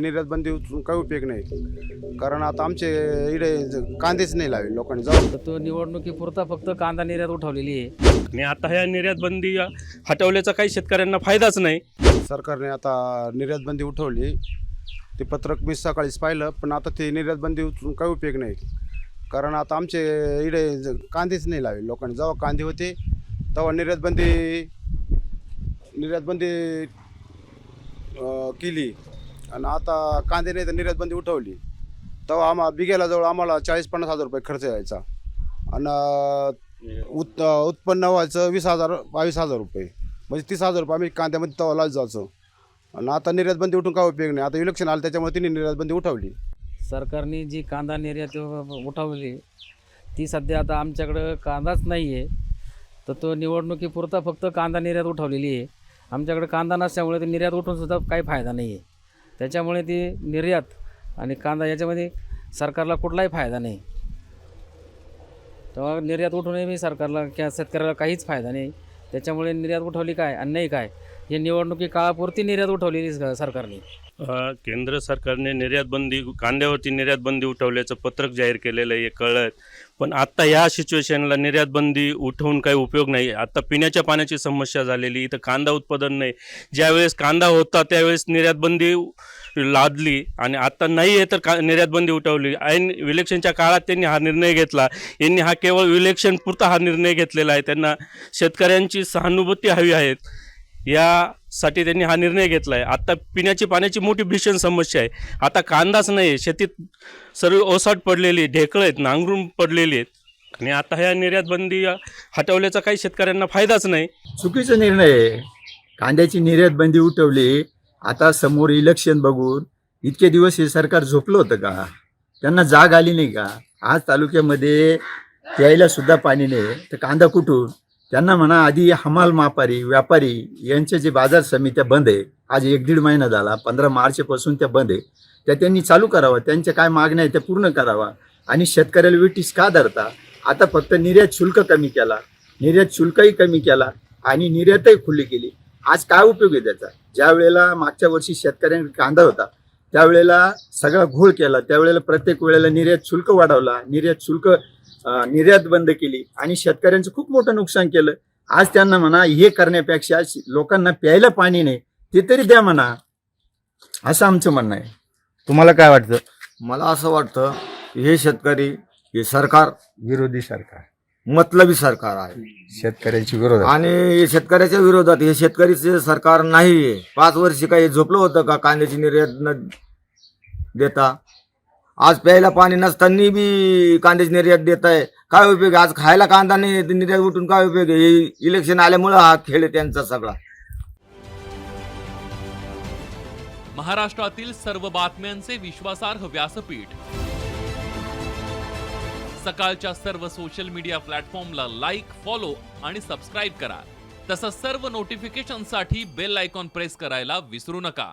निर्यात बंदी उचलून काही उपयोग नाही. कारण आता आमचे इकडे ज- कांदेच नाही लावे लोकांनी. जाऊ तर तो निवडणुकीपुरता फक्त कांदा निर्यात उठवलेली आहे. आणि आता ह्या निर्यात बंदी हटवल्याचा काही शेतकऱ्यांना फायदाच नाही. सरकारने आता निर्यात बंदी उठवली. ते पत्रक मी सकाळीच पाहिलं पण आता ते निर्यात बंदी उचलून काही उपयोग नाही. कारण आता आमचे इकडे ज- कांदेच नाही लावे लोकांनी. जेव्हा कांदे होते तेव्हा निर्यात बंदी निर्यात बंदी अं, केली. आणि आता कांदे नाही तर निर्यात बंदी उठवली. तेव्हा आम्हा बिघेला जवळ आम्हाला चाळीस पन्नास हजार रुपये खर्च यायचा. आणि उत् उत्पन्न व्हायचं वीस हजार बावीस हजार रुपये. म्हणजे तीस हजार रुपये आम्ही कांद्यामध्ये तेव्हा लाच जायचो. आणि आता निर्यात बंदी उठून काय उपयोग नाही. आता इलेक्शन आलं त्याच्यामुळे तिने निर्यात बंदी उठवली. सरकारने जी कांदा निर्यात उठवली ती सध्या आता आमच्याकडं कांदाच नाही आहे तर तो निवडणुकीपुरता फक्त कांदा निर्यात उठवलेली आहे. आमच्याकडे कांदा नसल्यामुळे ते निर्यात उठून सुद्धा काही फायदा नाही आहे त्याच्यामुळे ती निर्यात आणि कांदा याच्यामध्ये सरकारला कुठलाही फायदा नाही. तेव्हा निर्यात उठवणे मी सरकारला किंवा शेतकऱ्याला काहीच फायदा नाही. त्याच्यामुळे निर्यात उठवली काय आणि नाही काय हे निवडणुकी काळापुरती निर्यात उठवलेली सरकारने. केंद्र सरकारने निर्यात बंदी कांद्यावरती निर्यात बंदी उठवल्याचं पत्रक जाहीर केलेलं आहे कळत पण आत्ता या सिच्युएशनला निर्यात बंदी उठवून काही उपयोग नाही. आता पिण्याच्या पाण्याची समस्या झालेली इथं कांदा उत्पादन नाही. ज्यावेळेस कांदा होता त्यावेळेस निर्यात बंदी लादली आणि आता नाही आहे तर का निर्यात बंदी उठवली. ऐन इलेक्शनच्या काळात त्यांनी हा निर्णय घेतला. यांनी हा केवळ इलेक्शन पुरता हा निर्णय घेतलेला आहे. त्यांना शेतकऱ्यांची सहानुभूती हवी आहेत यासाठी त्यांनी हा निर्णय घेतला आहे आता पिण्याची पाण्याची मोठी भीषण समस्या आहे. आता कांदाच नाही आहे शेतीत सर्व ओसाट पडलेली ढेकळं आहेत नांगरून पडलेली आहेत. आणि आता ह्या निर्यात बंदी हटवल्याचा काही शेतकऱ्यांना फायदाच नाही. चुकीचा निर्णय आहे. कांद्याची निर्यात बंदी उठवली. आता समोर इलेक्शन बघून इतके दिवस हे सरकार झोपलं होतं का? त्यांना जाग आली नाही का? आज तालुक्यामध्ये प्यायला सुद्धा पाणी नाही. तर कांदा कुठून? त्यांना म्हणा आधी हमाल मापारी व्यापारी यांचे जे बाजार समित्या बंद आहे आज एक दीड महिना झाला पंधरा मार्चपासून त्या बंद आहे त्या त्यांनी चालू करावं त्यांच्या काय मागण्या आहे त्या पूर्ण करावा. आणि शेतकऱ्याला विटीस का धरता? आता फक्त निर्यात शुल्क कमी केला निर्यात शुल्कही कमी केला आणि निर्यातही खुली केली. आज काय उपयोग आहे त्याचा? ज्या वेळेला मागच्या वर्षी शेतकऱ्यांनी कांदा होता त्यावेळेला सगळा घोळ केला त्यावेळेला प्रत्येक वेळेला निर्यात शुल्क वाढवला निर्यात शुल्क निर्यात बंद केली आणि शेतकऱ्यांचं खूप मोठं नुकसान केलं. आज त्यांना म्हणा हे करण्यापेक्षा लोकांना प्यायला पाणी नाही ते तरी द्या म्हणा. असं आमचं म्हणणं आहे. तुम्हाला काय वाटतं? मला असं वाटतं हे शेतकरी हे सरकार विरोधी सरकार. मतलबी सरकार आहे. शेतकऱ्यांची विरोध आणि हे शेतकऱ्याच्या विरोधात हे शेतकरीचे सरकार नाही पाच वर्ष काही झोपलं होतं का कांद्याची निर्यात न देता? आज प्यायला पाणी नसताना बी कांद्याची निर्यात देत आहे. काय उपयोग आज खायला कांदा नाही निर्यात उठून काय उपयोग आहे? हे इलेक्शन आल्यामुळं हा खेळ आहे त्यांचा सगळा. महाराष्ट्रातील सर्व बातम्यांचे विश्वासार्ह व्यासपीठ. सकाळच्या सर्व सोशल मीडिया प्लॅटफॉर्मला लाईक फॉलो आणि सबस्क्राईब करा. तसंच सर्व नोटिफिकेशनसाठी बेल आयकॉन प्रेस करायला विसरू नका.